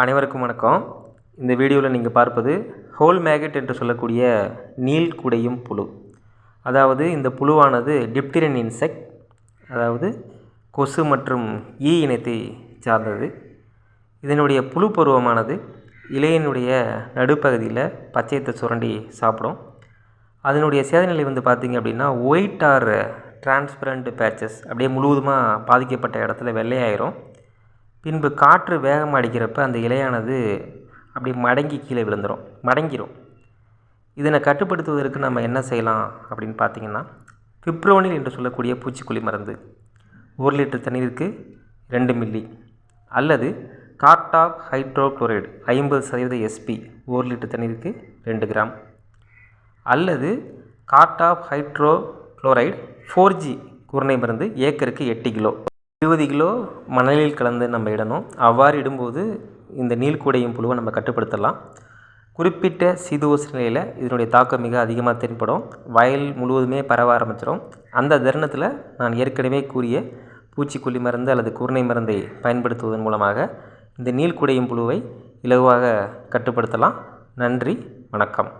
அனைவருக்கும் வணக்கம். இந்த வீடியோவில் நீங்கள் பார்ப்பது ஹோல் மேகட் என்று சொல்லக்கூடிய நீல் குடையும் புழு. அதாவது இந்த புழுவானது டிப்டிரன் இன்செக்ட் அதாவது கொசு மற்றும் ஈ இனத்தை சார்ந்தது. இதனுடைய புழு பருவமானது இலையினுடைய நடுப்பகுதியில் பச்சையத்தை சுரண்டி சாப்பிடும். அதனுடைய சேதநிலை வந்து பார்த்திங்க அப்படின்னா ஒயிட் ஆர் டிரான்ஸ்பரண்ட் பேச்சஸ் அப்படியே முழுவதுமாக பாதிக்கப்பட்ட இடத்துல வெள்ளையாயிரும். பின்பு காற்று வேகமாக அடிக்கிறப்ப அந்த இலையானது அப்படி மடங்கி கீழே விழுந்துடும் மடங்கிரும். இதனை கட்டுப்படுத்துவதற்கு நம்ம என்ன செய்யலாம் அப்படின்னு பார்த்தீங்கன்னா பிப்ரோனில் என்று சொல்லக்கூடிய பூச்சிக்கொல்லி மருந்து ஒரு லிட்டர் தண்ணீருக்கு ரெண்டு மில்லி அல்லது கார்டாப் ஹைட்ரோக்ளோரைடு ஐம்பது சதவீத எஸ்பி ஒரு லிட்டர் தண்ணீருக்கு ரெண்டு கிராம் அல்லது கார்டாப் ஹைட்ரோக்ளோரைடு ஃபோர் ஜி குருணை மருந்து ஏக்கருக்கு எட்டு கிலோ இருபது கிலோ மணலில் கலந்து நம்ம இடணும். அவ்வாறு இடும்போது இந்த நீள்கூடையும் புழுவை நம்ம கட்டுப்படுத்தலாம். குறிப்பிட்ட சீதோச நிலையில் இதனுடைய தாக்கம் மிக அதிகமாக தென்படும். வயல் முழுவதுமே பரவ ஆரம்பிச்சிடும் அந்த தருணத்தில் நான் ஏற்கனவே கூறிய பூச்சிக்கொல்லி மருந்து அல்லது குருணை மருந்தை பயன்படுத்துவதன் மூலமாக இந்த நீள்குடையும் புழுவை இலகுவாக கட்டுப்படுத்தலாம். நன்றி வணக்கம்.